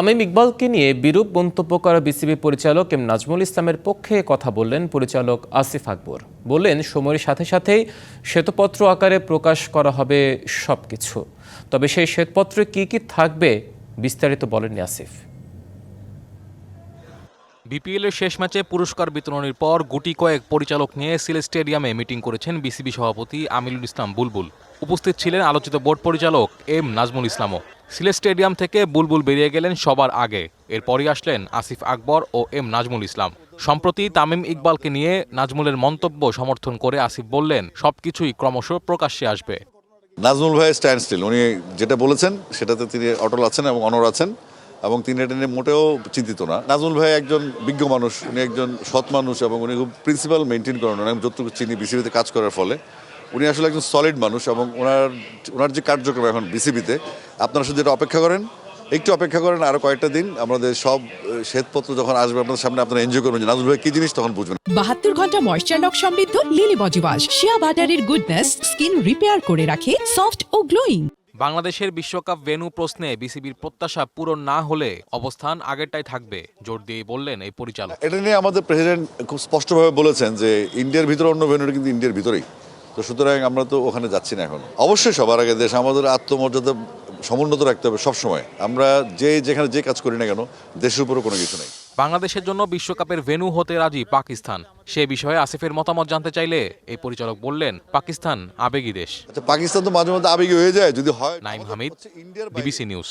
তামিম ইকবালকে নিয়ে বিরূপ মন্তব্য করা বিসিবি পরিচালক এম নাজমুল ইসলামের পক্ষে কথা বললেন পরিচালক আসিফ আকবর। বললেন, সময়ের সাথে সাথেই শ্বেতপত্র আকারে প্রকাশ করা হবে সবকিছু। তবে সেই শ্বেতপত্রে কি কি থাকবে বিস্তারিত বলেননি আসিফ। বিপিএল এর শেষ ম্যাচে পুরস্কার বিতরণের পর গুটি কয়েক পরিচালক নিয়ে সিলেট স্টেডিয়ামে মিটিং করেছেন বিসিবি সভাপতি আমিনুল ইসলাম বুলবুল। উপস্থিত ছিলেন আলোচিত বোর্ড পরিচালক এম নাজমুল ইসলামও। সিলেট স্টেডিয়াম থেকে বুলবুল বেরিয়ে গেলেন সবার আগে। এরপরই আসলেন আসিফ আকবর ও এম নাজমুল ইসলাম। সম্প্রতি তামিম ইকবালকে নিয়ে নাজমুলের মন্তব্য সমর্থন করে আসিফ বললেন, সবকিছুই ক্রমশ প্রকাশ্যে আসবে। নাজমুল ভাই স্ট্যান্ড স্টিল উনি যেটা বলেছেন সেটাতে তিনি অটল আছেন এবং অনর আছেন এবং তিনি এটা নিয়ে মোটেও চিন্তিত না। নাজমুল ভাই একজন বিজ্ঞ মানুষ, উনি একজন সৎ মানুষ এবং উনি খুব প্রিন্সিপাল মেনটেন করেন, উনি যতটুকু চিনি বিসিবিতে কাজ করার ফলে। উনি আসলে একজন সলিড মানুষ এবং ওনার ওনার যে কার্যক্রম এখন বিসিবিতে আপনারা শুধু যেটা অপেক্ষা করেন একটু অপেক্ষা করেন আরও কয়েকটা দিন আমাদের সব শ্বেতপত্র যখন আসবে আপনাদের সামনে আপনারা এনজয় করবেন যে নাজমুল ভাই কি জিনিস তখন বুঝবেন। বাহাত্তর ঘণ্টা ময়শ্চার লক সমৃদ্ধ লিলি বডি ওয়াশ শিয়া বাটারের গুডনেস স্কিন রিপেয়ার করে রাখে সফট ও গ্লোয়িং বাংলাদেশের বিশ্বকাপ ভেন্যু প্রশ্নে বিসিবির প্রত্যাশা পূরণ না হলে অবস্থান আগেরটাই থাকবে জোর দিয়ে বললেন এই পরিচালক। এটা নিয়ে আমাদের প্রেসিডেন্ট খুব স্পষ্টভাবে বলেছেন যে ইন্ডিয়ার ভিতরে অন্য ভেন্যুটা কিন্তু ইন্ডিয়ার ভিতরেই। তো সুতরাং আমরা তো ওখানে যাচ্ছি না এখন। অবশ্যই সবার আগে দেশ আমাদের আত্মমর্যাদা সমুন্নত রাখতে হবে সবসময়। আমরা যে যেখানে যে কাজ করি না কেন দেশের উপরে কোনো কিছু নেই। বাংলাদেশের জন্য বিশ্বকাপের ভেন্যু হতে রাজি পাকিস্তান। সে বিষয়ে আসিফের মতামত জানতে চাইলে এই পরিচালক বললেন পাকিস্তান আবেগী দেশ। আচ্ছা পাকিস্তান তো মাঝে মধ্যে আবেগী হয়ে যায় যদি হয় নাইম হামিদ, BBC নিউজ।